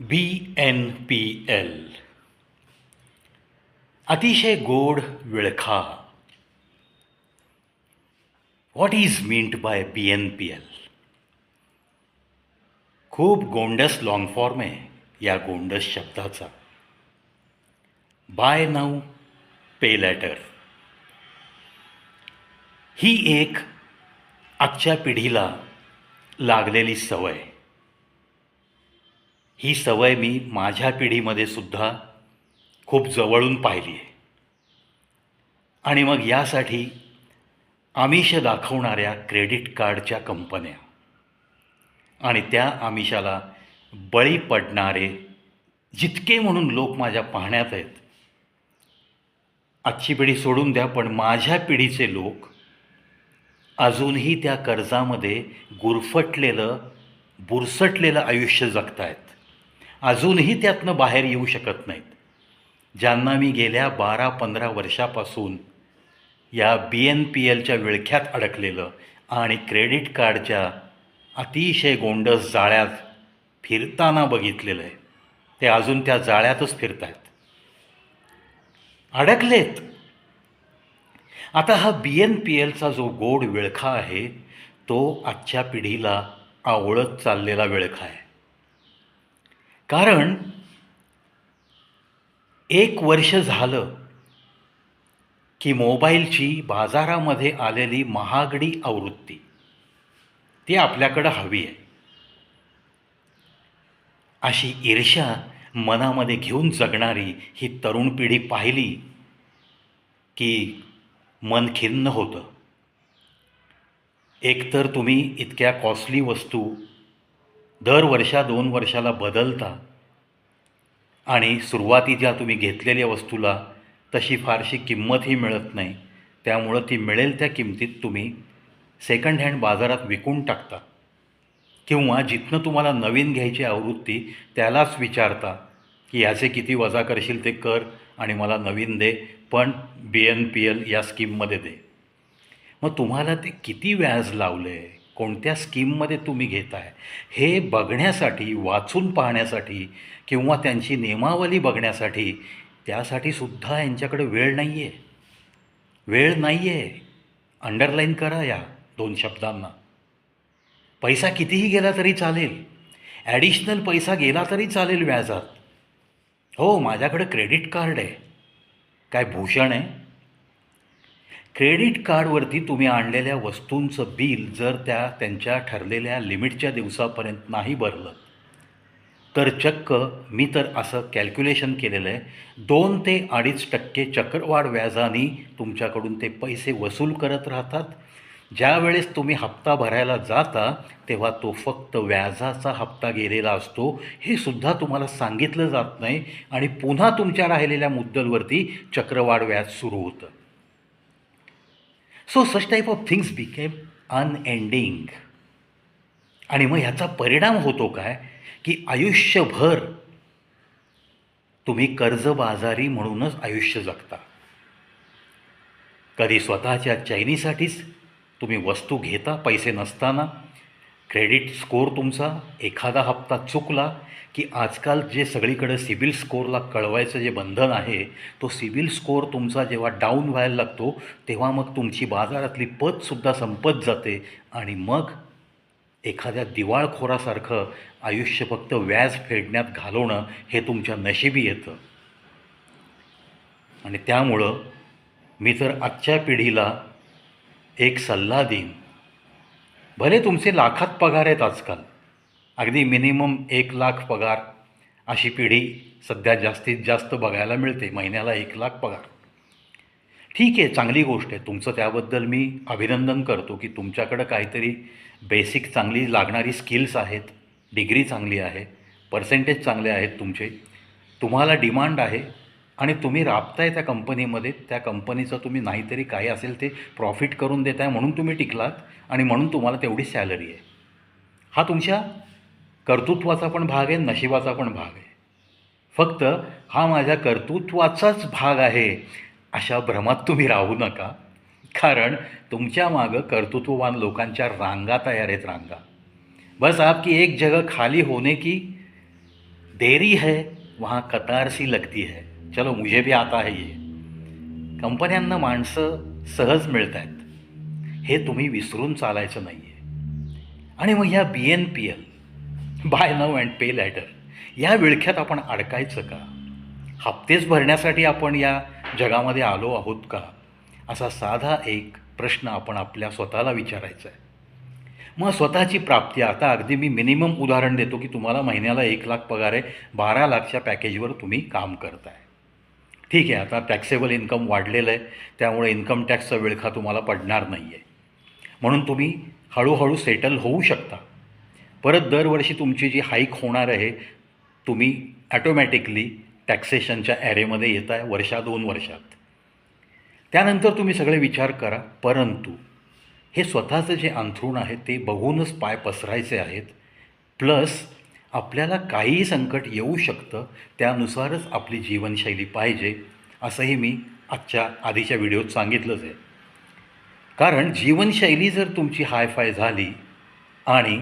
बी N P L. अतिशय गोड विळखा. What is meant by B N P L खूप गोंडस लॉंग फॉर्म आहे या गोंडस शब्दाचा. बाय नाव पे लॅटर ही एक आजच्या पिढीला लागलेली सवय. ही सवय मी माझ्या पिढीमध्ये सुद्धा खूप जवळून पाहिली आहे. आणि मग यासाठी आमिष दाखवणाऱ्या क्रेडिट कार्डच्या कंपन्या आणि त्या आमिषाला बळी पडणारे जितके म्हणून लोक माझ्या पाहण्यात आहेत आजची पिढी सोडून द्या पण माझ्या पिढीचे लोक अजूनही त्या कर्जामध्ये गुरफटलेलं बुरसटलेलं आयुष्य जगतायत. अजूनही त्यातनं बाहेर येऊ शकत नाहीत. ज्यांना मी गेल्या बारा पंधरा वर्षापासून या बी एन पी एलच्या विळख्यात अडकलेलं आणि क्रेडिट कार्डच्या अतिशय गोंडस जाळ्यात फिरताना बघितलेलं आहे ते अजून त्या जाळ्यातच फिरत आहेत अडकलेत. आता हा बी एन पी एलचा जो गोड विळखा आहे तो आजच्या पिढीला आवळत चाललेला विळखा आहे. कारण एक वर्ष झालं की मोबाईलची बाजारामध्ये आलेली महागडी आवृत्ती ती आपल्याकडं हवी आहे. अशी ईर्ष्या मनामध्ये घेऊन जगणारी ही तरुण पिढी पाहिली की मन खिन्न होतं. एकतर तुम्ही इतक्या कॉस्टली वस्तू दर वर्षा दोन वर्षाला बदलता आणि सुरुवातीच्या तुम्ही घेतलेल्या वस्तूला तशी फारशी किंमतही मिळत नाही. त्यामुळं ती मिळेल त्या किमतीत तुम्ही सेकंड हँड बाजारात विकून टाकता. किंवा जिथनं तुम्हाला नवीन घ्यायची आवृत्ती त्यालाच विचारता की ह्याचे किती वजा करशील ते कर आणि मला नवीन दे पण बी एन पी एल या स्कीममध्ये दे. मग तुम्हाला ते किती व्याज लावले? आहे कोणत्या स्कीममध्ये तुम्ही घेताय हे बघण्यासाठी वाचून पाहण्यासाठी किंवा त्यांची नियमावली बघण्यासाठी त्यासाठी सुद्धा यांच्याकडे वेळ नाही आहे वेळ नाही आहे अंडरलाईन करा या दोन शब्दांना. पैसा कितीही गेला तरी चालेल. ॲडिशनल पैसा गेला तरी चालेल व्याजात. हो माझ्याकडे क्रेडिट कार्ड आहे. काय भूषण आहे? क्रेडिट कार्डवरती तुम्ही आणलेल्या वस्तूंचं बिल जर त्या त्यांच्या ठरलेल्या लिमिटच्या दिवसापर्यंत नाही भरलं तर चक्क मी तर असं कॅल्क्युलेशन केलेलं आहे. दोन ते अडीच टक्के चक्रवाढ व्याजाने तुमच्याकडून ते पैसे वसूल करत राहतात. ज्यावेळेस तुम्ही हप्ता भरायला जाता तेव्हा तो फक्त व्याजाचा हप्ता गेलेला असतो. हे सुद्धा तुम्हाला सांगितलं जात नाही आणि पुन्हा तुमच्या राहिलेल्या मुद्दलवरती चक्रवाढ व्याज सुरू होतं. So such type of things became unending आणि मग ह्याचा परिणाम होतो काय? की आयुष्यभर तुम्ही कर्जबाजारी म्हणूनच आयुष्य जगता. कधी स्वतःच्या चैनीसाठीच तुम्ही वस्तू घेता पैसे नसताना क्रेडिट स्कोअर तुमचा? एखादा हप्ता चुकला की आजकाल जे सगळीकडे सिबिल स्कोअरला कळवायचं जे बंधन आहे तो सिबिल स्कोअर तुमचा जेव्हा डाऊन व्हायला लागतो तेव्हा मग तुमची बाजारातली पतसुद्धा संपत जाते आणि मग एखाद्या दिवाळखोरासारखं आयुष्य फक्त व्याज फेडण्यात घालवणं हे तुमच्या नशिबी येतं. आणि त्यामुळं मी तर आजच्या पिढीला एक सल्ला देईन. भले तुमचे लाखात पगार आहेत आजकाल अगदी मिनिमम एक लाख पगार अशी पिढी सध्या जास्तीत जास्त बघायला मिळते महिन्याला एक लाख पगार. ठीक आहे चांगली गोष्ट आहे. तुमचं त्याबद्दल मी अभिनंदन करतो की तुमच्याकडं काहीतरी बेसिक चांगली लागणारी स्किल्स आहेत डिग्री चांगली आहे पर्सेंटेज चांगले आहेत तुमचे. तुम्हाला डिमांड आहे आणि तुम्ही राबताय त्या कंपनीमध्ये त्या कंपनीचं तुम्ही नाहीतरी काही असेल ते प्रॉफिट करून देताय म्हणून तुम्ही टिकलात आणि म्हणून तुम्हाला तेवढी सॅलरी आहे. हा तुमच्या कर्तृत्वाचा पण भाग आहे नशिबाचा पण भाग आहे. फक्त हा माझ्या कर्तृत्वाचाच भाग आहे अशा भ्रमात तुम्ही राहू नका. कारण तुमच्या मागं कर्तृत्ववान लोकांच्या रांगा तयार आहेत रांगा. बस आपकी एक जगह खाली होने की देरी है वहाँ कतार सी लगती है. चलो मुझे भी आता है ये. कंपन्यांना माणसं सहज मिळत आहेत हे तुम्ही विसरून चालायचं नाही आहे आणि मग ह्या B N P L buy now and pay later या विळख्यात आपण अडकायचं का? हप्तेच भरण्यासाठी आपण या जगामध्ये आलो आहोत का? असा साधा एक प्रश्न आपण आपल्या स्वतःला विचारायचा आहे. मग स्वतःची प्राप्ती आता अगदी मी मिनिमम उदाहरण देतो की तुम्हाला महिन्याला एक लाख पगार आहे बारा लाखच्या पॅकेजवर तुम्ही काम करताय. ठीक आहे आता टॅक्सेबल इन्कम वाढलेलं आहे त्यामुळे इन्कम टॅक्सचा विळखा तुम्हाला पडणार नाही आहे म्हणून तुम्ही हळूहळू सेटल होऊ शकता. परत दरवर्षी तुमची जी हाईक होणार आहे तुम्ही ॲटोमॅटिकली टॅक्सेशनच्या ॲरेमध्ये येत आहे वर्षा दोन वर्षात. त्यानंतर तुम्ही सगळे विचार करा परंतु हे स्वतःचं जे अंथरूण आहे ते बघूनच पाय पसरायचे आहेत प्लस आपल्याला काहीही संकट येऊ शकतं त्यानुसारच आपली जीवनशैली पाहिजे असंही मी आजच्या आधीच्या व्हिडिओत सांगितलंच आहे. कारण जीवनशैली जर तुमची हायफाय झाली आणि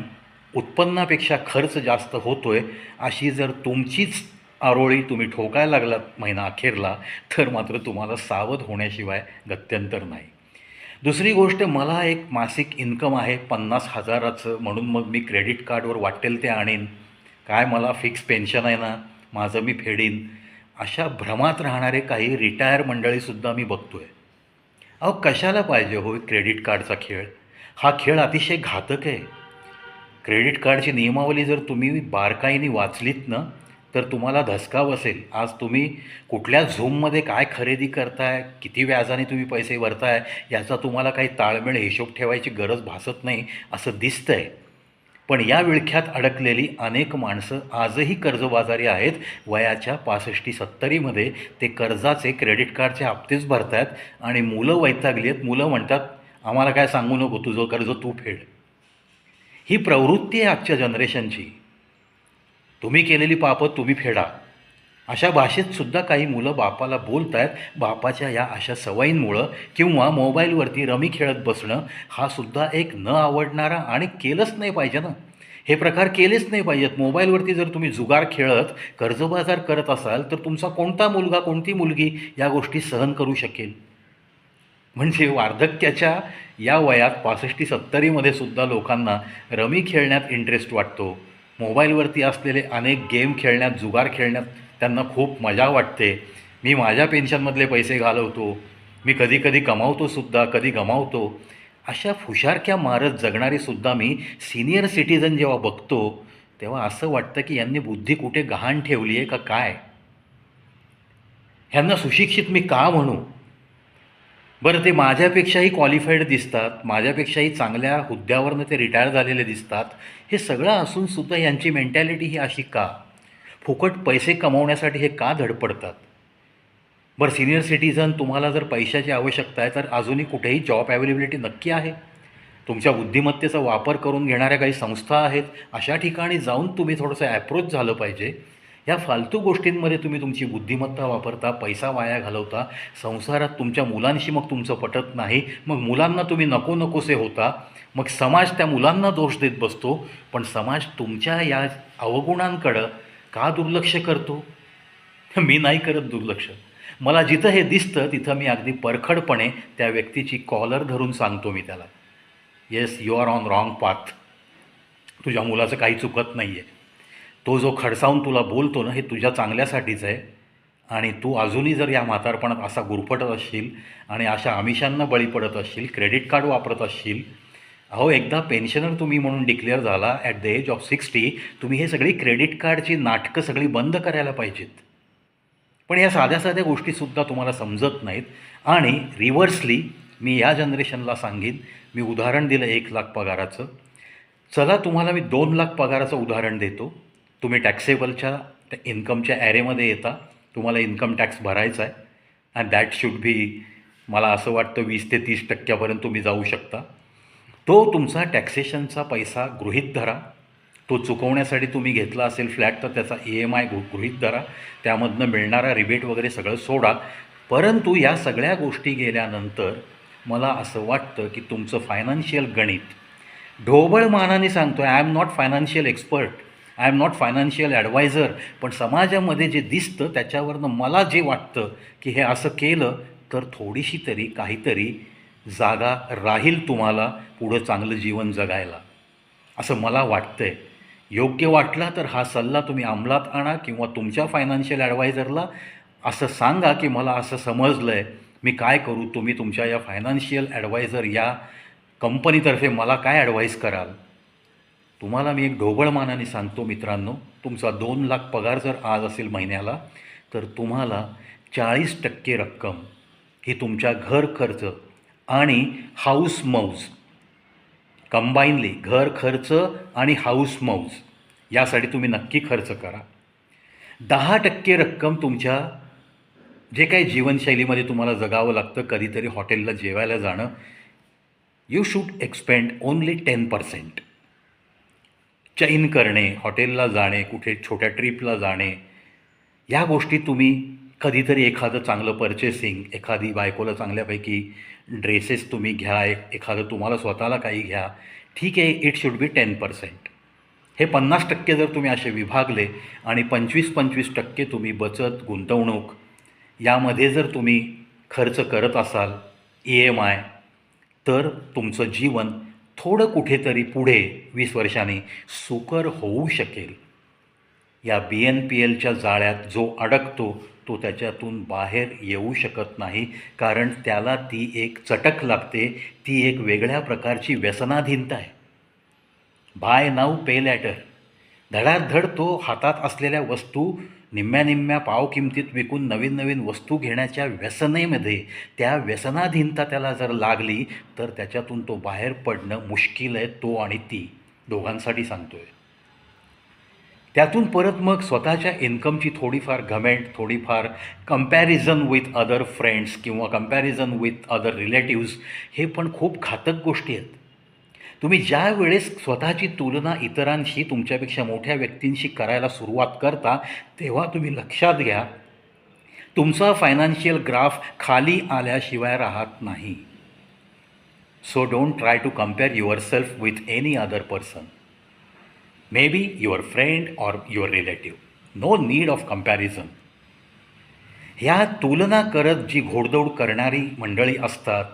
उत्पन्नापेक्षा खर्च जास्त होतोय अशी जर तुमचीच आरोळी तुम्ही ठोकायला लागलात महिना अखेरला तर मात्र तुम्हाला सावध होण्याशिवाय गत्यंतर नाही. दुसरी गोष्ट मला एक मासिक इन्कम आहे पन्नास हजाराचं म्हणून मग मी क्रेडिट कार्डवर वाटेल ते आणीन. काय मला फिक्स पेन्शन आहे ना माझं मी फेडीन. अशा भ्रमात राहणारे काही रिटायर मंडळीसुद्धा मी बघतो आहे अहो कशाला पाहिजे हो क्रेडिट कार्डचा खेळ? हा खेळ अतिशय घातक आहे. क्रेडिट कार्डची नियमावली जर तुम्ही बारकाईने वाचलीत ना तर तुम्हाला धसका बसेल आज तुम्ही कुठल्या झूममध्ये काय खरेदी करताय किती व्याजाने तुम्ही पैसे भरताय याचा तुम्हाला काही ताळमेळ हिशोब ठेवायची गरज भासत नाही असं दिसतंय. पण या विळख्यात अडकलेली अनेक माणसं आजही कर्जबाजारी आहेत. वयाच्या पासष्टी सत्तरीमध्ये ते कर्जाचे क्रेडिट कार्डचे हप्तेच भरतायत आणि मुलं वैतागली आहेत. मुलं म्हणतात आम्हाला काय सांगू नको तुझं कर्ज तू फेड. ही प्रवृत्ती आहे आजच्या जनरेशनची. तुम्ही केलेली पापं तुम्ही फेडा. अशा भाषेत सुद्धा काही मुलं बापाला बोलत आहेत बापाच्या या अशा सवयींमुळं किंवा मोबाईलवरती रमी खेळत बसणं हा सुद्धा एक न आवडणारा आणि केलंच नाही पाहिजे ना. हे प्रकार केलेच नाही पाहिजेत. मोबाईलवरती जर तुम्ही जुगार खेळत कर्जबाजार करत असाल तर तुमचा कोणता मुलगा कोणती मुलगी या गोष्टी सहन करू शकेल? म्हणजे वार्धक्याच्या या वयात पासष्टी सत्तरीमध्ये सुद्धा लोकांना रमी खेळण्यात इंटरेस्ट वाटतो. मोबाईलवरती असलेले अनेक गेम खेळण्यात जुगार खेळण्यात त्यांना खूप मजा वाटते. मी माझ्या पेन्शनमधले पैसे घालवतो. मी कधी कधी कमावतोसुद्धा कधी गमावतो. अशा फुशारक्या मारत जगणारीसुद्धा मी सिनियर सिटीजन जेव्हा बघतो तेव्हा असं वाटतं की यांनी बुद्धी कुठे गहाण ठेवली आहे का काय? ह्यांना सुशिक्षित मी का म्हणू? बरं ते माझ्यापेक्षाही क्वालिफाईड दिसतात. माझ्यापेक्षाही चांगल्या हुद्द्यावरनं ते रिटायर झालेले दिसतात. हे सगळं असूनसुद्धा यांची मेंटॅलिटी ही अशी का? फुकट पैसे कमवण्यासाठी हे का धडपडतात बरं सिनियर सिटीजन तुम्हाला जर पैशाची आवश्यकता आहे तर अजूनही कुठेही जॉब अवेलेबिलिटी नक्की आहे. तुमच्या बुद्धिमत्तेचा वापर करून घेणाऱ्या काही संस्था आहेत अशा ठिकाणी जाऊन तुम्ही थोडंसं ॲप्रोच झालं पाहिजे. या फालतू गोष्टींमध्ये तुम्ही तुमची बुद्धिमत्ता वापरता पैसा वाया घालवता संसारात तुमच्या मुलांशी मग तुमचं पटत नाही मग मुलांना तुम्ही नको नकोसे होता मग समाज त्या मुलांना दोष देत बसतो पण समाज तुमच्या या अवगुणांकडं का दुर्लक्ष करतो? मी नाही करत दुर्लक्ष. मला जिथं हे दिसतं तिथं मी अगदी परखडपणे त्या व्यक्तीची कॉलर धरून सांगतो मी त्याला. Yes you are on wrong path तुझ्या मुलाचं काही चुकत नाही आहे तो जो खडसावून तुला बोलतो ना हे तुझ्या चांगल्यासाठीच आहे. आणि तू अजूनही जर या म्हातारपणात असा गुरफटत असशील आणि अशा आमिषांना बळी पडत असशील क्रेडिट कार्ड वापरत असशील अहो एकदा पेन्शनर तुम्ही म्हणून डिक्लेअर झाला at the age of sixty तुम्ही हे सगळी क्रेडिट कार्डची नाटकं सगळी बंद करायला पाहिजेत. पण या साध्या साध्या गोष्टीसुद्धा तुम्हाला समजत नाहीत. आणि रिव्हर्सली मी या जनरेशनला सांगेन मी उदाहरण दिलं एक लाख पगाराचं. चला तुम्हाला मी दोन लाख पगाराचं उदाहरण देतो. तुम्ही टॅक्सेबलच्या इन्कमच्या ॲरेमध्ये येता. तुम्हाला इन्कम टॅक्स भरायचा आहे अँड दॅट शुड बी मला असं वाटतं वीस ते तीस टक्क्यापर्यंत तुम्ही जाऊ शकता. तो तुमचा टॅक्सेशनचा पैसा गृहित धरा. तो चुकवण्यासाठी तुम्ही घेतला असेल फ्लॅट तर त्याचा ई एम आय गृहीत धरा. त्यामधनं मिळणारा रिबेट वगैरे सगळं सोडा. परंतु या सगळ्या गोष्टी गेल्यानंतर मला असं वाटतं की तुमचं फायनान्शियल गणित ढोबळ मानाने सांगतो I am not financial expert I am not financial adviser पण समाजामध्ये जे दिसतं त्याच्यावरनं मला जे वाटतं की हे असं केलं तर थोडीशी तरी काहीतरी जागा राहील तुम्हाला पुढं चांगलं जीवन जगायला. असं मला वाटतं आहे योग्य वाटला तर हा सल्ला तुम्ही अंमलात आणा किंवा तुमच्या फायनान्शियल ॲडवायझरला असं सांगा की मला असं समजलं आहे मी काय करू? तुम्ही तुमच्या या फायनान्शियल ॲडवायझर या कंपनीतर्फे मला काय ॲडवाईस कराल? तुम्हाला मी एक ढोबळमानाने सांगतो मित्रांनो. तुमचा दोन लाख पगार जर आज असेल महिन्याला तर तुम्हाला चाळीस टक्के रक्कम ही तुमच्या घर खर्च आणि हाऊस मौज. कंबाईनली घर खर्च आणि हाऊस मौज. यासाठी तुम्ही नक्की खर्च करा. दहा टक्के रक्कम तुमच्या जे काही जीवनशैलीमध्ये तुम्हाला जगावं लागतं कधीतरी हॉटेलला जेवायला जाणं you should expend only ten percent चैन करणे हॉटेलला जाणे कुठे छोट्या ट्रिपला जाणे या गोष्टी तुम्ही कधीतरी एखादं चांगलं पर्चेसिंग एखादी बायकोला चांगल्यापैकी ड्रेसेस तुम्ही घ्या एक एखादं तुम्हाला स्वतःला काही घ्या. ठीक आहे it should be ten percent हे पन्नास टक्के जर तुम्ही असे विभागले आणि पंचवीस पंचवीस टक्के तुम्ही बचत गुंतवणूक यामध्ये जर तुम्ही खर्च करत असाल ई एम आय तर तुमचं जीवन थोडं कुठेतरी पुढे वीस वर्षांनी सुकर होऊ शकेल. या बी एन पी एलच्या जाळ्यात जो अडकतो तो त्याच्यातून बाहेर येऊ शकत नाही कारण त्याला ती एक चटक लागते ती एक वेगळ्या प्रकारची व्यसनाधीनता आहे. Buy now pay later. धडाधड तो हातात असलेल्या वस्तू निम्म्या निम्म्या पाव किमतीत विकून नवीन नवीन वस्तू घेण्याच्या व्यसनेमध्ये त्या व्यसनाधीनता त्याला जर लागली तर त्याच्यातून तो बाहेर पडणं मुश्किल आहे तो आणि ती. दोघांसाठी सांगतो आहे त्यातून परत मग स्वतःच्या इन्कमची थोडीफार घमेंट थोडीफार कंपॅरिझन विथ अदर फ्रेंड्स किंवा कंपॅरिझन विथ अदर रिलेटिव्ज हे पण खूप घातक गोष्टी आहेत. तुम्ही ज्या वेळेस स्वतःची तुलना इतरांशी तुमच्यापेक्षा मोठ्या व्यक्तींशी करायला सुरुवात करता तेव्हा तुम्ही लक्षात घ्या तुमचा फायनान्शियल ग्राफ खाली आल्याशिवाय राहत नाही. So don't try to compare yourself with any other person may be your friend or your No no need of ह्या तुलना करत जी घोडदौड करणारी मंडळी असतात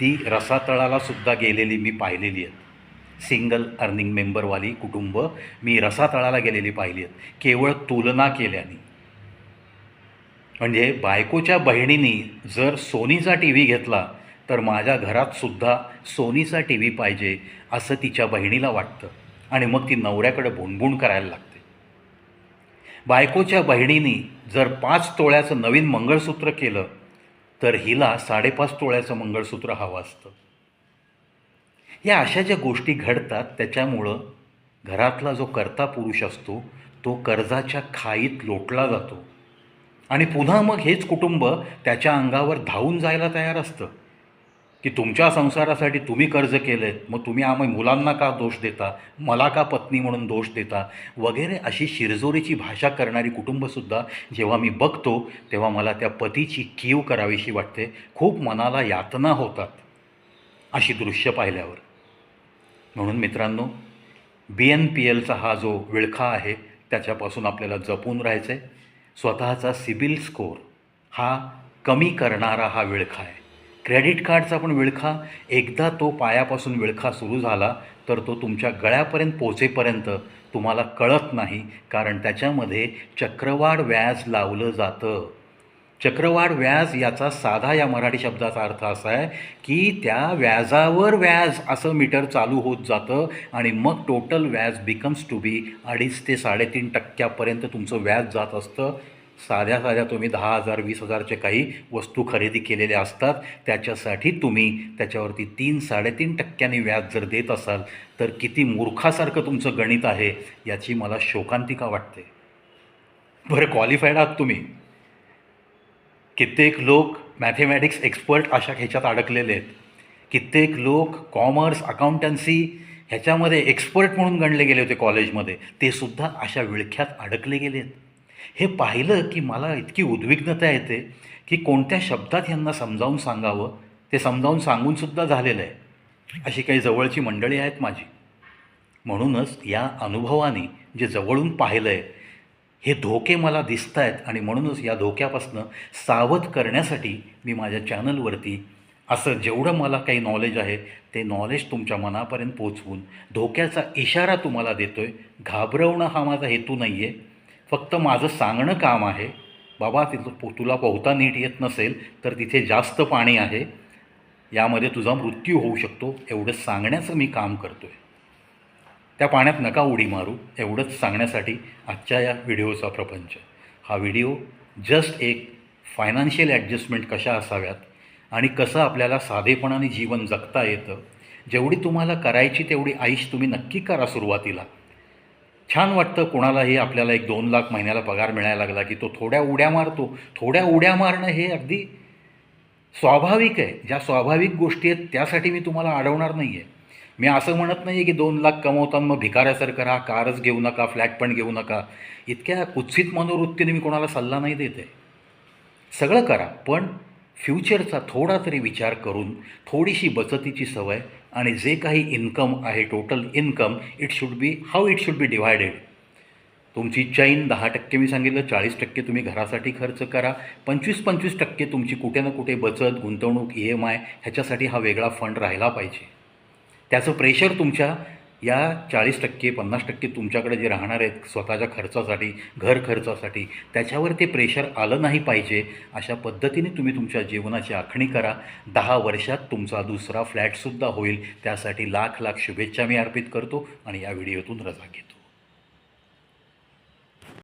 ती रसातळाला सुद्धा गेलेली मी पाहिलेली आहेत. सिंगल अर्निंग मेंबरवाली कुटुंब मी रसातळाला गेलेली पाहिली आहेत. केवळ तुलना केल्याने. म्हणजे बायकोच्या बहिणीनी जर सोनीचा टी व्ही घेतला तर माझ्या घरात सुद्धा सोनीचा टी व्ही पाहिजे असं तिच्या बहिणीला वाटतं. आणि मग ती नवऱ्याकडे भुणभुण करायला लागते. बायकोच्या बहिणीनी जर पाच तोळ्याचं नवीन मंगळसूत्र केलं तर हिला साडेपाच तोळ्याचं मंगळसूत्र हवं असतं. या अशा ज्या गोष्टी घडतात त्याच्यामुळं घरातला जो कर्ता पुरुष असतो तो कर्जाच्या खाईत लोटला जातो. आणि पुन्हा मग हेच कुटुंब त्याच्या अंगावर धावून जायला तयार असतं. की तुमच्या संसारासाठी तुम्ही कर्ज केलं आहे मग तुम्ही आम्ही मुलांना का दोष देता? मला का पत्नी म्हणून दोष देता? वगैरे अशी शिरजोरीची भाषा करणारी कुटुंबसुद्धा जेव्हा मी बघतो तेव्हा मला त्या पतीची कीव करावीशी वाटते. खूप मनाला यातना होतात अशी दृश्य पाहिल्यावर. म्हणून मित्रांनो बी एन पी एलचा हा जो विळखा आहे त्याच्यापासून आपल्याला जपून राहायचं आहे स्वतःचा सिबिल स्कोअर हा कमी करणारा हा विळखा आहे. क्रेडिट कार्डचा पण विळखा. एकदा तो पायापासून विळखा सुरू झाला तर तो तुमच्या गळ्यापर्यंत पोचेपर्यंत तुम्हाला कळत नाही कारण त्याच्यामध्ये चक्रवाढ व्याज लावलं जातं. चक्रवाढ व्याज याचा साधा या मराठी शब्दाचा अर्थ असा आहे की त्या व्याजावर व्याज असं मीटर चालू होत जातं आणि मग टोटल व्याज बिकम्स टू बी अडीच ते साडेतीन टक्क्यापर्यंत तुमचं व्याज जात असतं. साध्या साध्या तुम्ही दहा हजार वीस हजारचे काही वस्तू खरेदी केलेल्या असतात. त्याच्यासाठी तुम्ही त्याच्यावरती तीन साडेतीन टक्क्यांनी व्याज जर देत असाल तर किती मूर्खासारखं तुमचं गणित आहे याची मला शोकांतिका वाटते. बरं क्वालिफाईड आहात तुम्ही. कित्येक लोक मॅथेमॅटिक्स एक्सपर्ट अशा ह्याच्यात अडकलेले आहेत. कित्येक लोक कॉमर्स अकाउंटन्सी ह्याच्यामध्ये एक्सपर्ट म्हणून गणले गेले होते कॉलेजमध्ये ते सुद्धा अशा विळख्यात अडकले गेले आहेत. हे पाहिलं की मला इतकी उद्विग्नता येते की कोणत्या शब्दात यांना समजावून सांगावं? ते समजावून सांगूनसुद्धा झालेलं आहे. अशी काही जवळची मंडळी आहेत माझी. म्हणूनच या अनुभवाने जे जवळून पाहिलं आहे हे धोके मला दिसत आहेत आणि म्हणूनच या धोक्यापासनं सावध करण्यासाठी मी माझ्या चॅनलवरती असं जेवढं मला काही नॉलेज आहे ते नॉलेज तुमच्या मनापर्यंत पोचवून धोक्याचा इशारा तुम्हाला देतो आहे घाबरवणं हा माझा हेतू नाही आहे फक्त माझं सांगणं काम आहे. बाबा तिथं पो- तुला पोहता नीट येत नसेल तर तिथे जास्त पाणी आहे. यामध्ये तुझा मृत्यू होऊ शकतो. एवढं सांगण्याचं मी काम करतो आहे त्या पाण्यात नका उडी मारू. एवढंच सांगण्यासाठी आजच्या या व्हिडिओचा प्रपंच. हा व्हिडिओ जस्ट एक फायनान्शियल ॲडजस्टमेंट कशा असाव्यात आणि कसं आपल्याला साधेपणाने जीवन जगता येतं जेवढी तुम्हाला करायची तेवढी आईश तुम्ही नक्की करा सुरुवातीला. छान वाटतं कोणालाही आपल्याला एक दोन लाख महिन्याला पगार मिळायला लागला की तो थोड्या उड्या मारतो. थोड्या उड्या मारणं हे अगदी स्वाभाविक आहे. ज्या स्वाभाविक गोष्टी आहेत त्यासाठी मी तुम्हाला अडवणार नाही आहे मी असं म्हणत नाही आहे की दोन लाख कमवताना मग भिकाऱ्यासारखं राहा कारच घेऊ नका फ्लॅट पण घेऊ नका. इतक्या कुत्सित मनोवृत्तीने मी कोणाला सल्ला नाही देत आहे. सगळं करा पण फ्युचरचा थोडा तरी विचार करून थोडीशी बचतीची सवय आणि जे काही इन्कम आहे total income it should be how it should be divided तुमची चैन दहा टक्के मी सांगितलं चाळीस टक्के तुम्ही घरासाठी खर्च करा पंचवीस पंचवीस टक्के तुमची कुठे ना कुठे बचत गुंतवणूक ई एम आय ह्याच्यासाठी हा वेगळा फंड राहिला पाहिजे. त्याचं प्रेशर तुमच्या या चाळीस टक्के पन्नास टक्के तुमच्याकडे जे राहणार आहेत स्वतःच्या खर्चासाठी घर खर्चासाठी त्याच्यावर ते प्रेशर आलं नाही पाहिजे अशा पद्धतीने तुम्ही तुमच्या जीवनाची आखणी करा. दहा वर्षात तुमचा दुसरा फ्लॅटसुद्धा होईल. त्यासाठी लाख लाख शुभेच्छा मी अर्पित करतो आणि या व्हिडिओतून रजा घेतो.